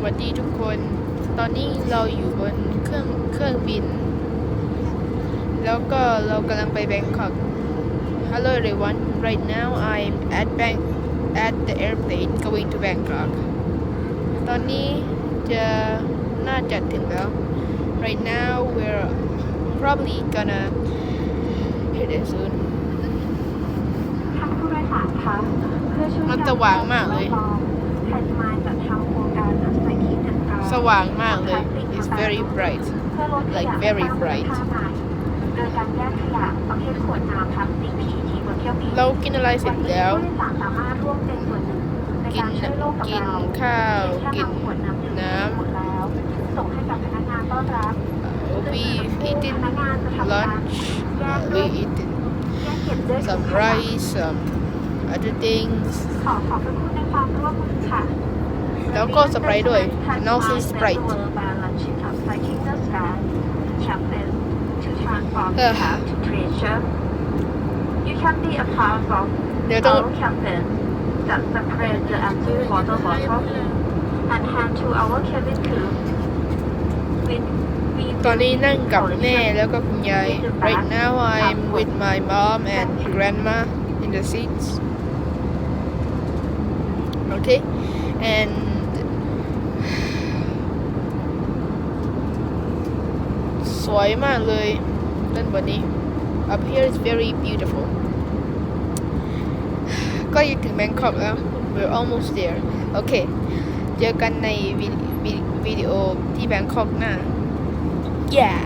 สวัสดีทุกคน ตอนนี้เราอยู่บนเครื่องเครื่องบิน แล้วก็เรากำลังไปแบงคอก Hello everyone right now I'm at Bang at the airplane going to Bangkok ตอนนี้จะน่าจะถึงแล้ว right now we're probably gonna hit it soon ท่านผู้โดยสารคะเพื่อช่วยมันสว่างมากเลย สว่างมากเลย it's very bright เพื่อลดข like ยะ very ใน bright ท่าใหม่โดยการแยกขยะประเภทขวดน้ำพลาสติก PET บนเที่ยวบินเรากินอะไรเสร็จแล้วนนี้ผู้โดยสารสามารถร่วมเป็นส่วนหนึ่งในการช่วยโลกกับกินเราข้าวเพียงกิแค่นนำขวดน้ำดื่มน้ำหมดแล้วส่งให้กับพนักงานต้อนรับ we've eaten พนักงานจะทำการ lunch แยก uh, ด้ว we ย eaten แยกเก็บด้วยถุง some ขยะ rice some other things ขอขอบพระคุณในความร่วมมือค่ะ แล้วก็ Sprite ด้วย and also Sprite เออ You can be a part of เดี๋ยวต้อง our campaign that separate the empty water bottle and hand to our cabin crew. With we ตอนนี้นั่งกับแม่แล้วก็คุณยาย right now I'm with my mom and grandma in the seats okay and สวยมากเลยนั่นบนนี้ up here is very beautiful ก็ยังถึงแบงคอกแล้ว we're almost there โอเค เจอกันในวิวิวิดีโอที่แบงคอกหน้า yeah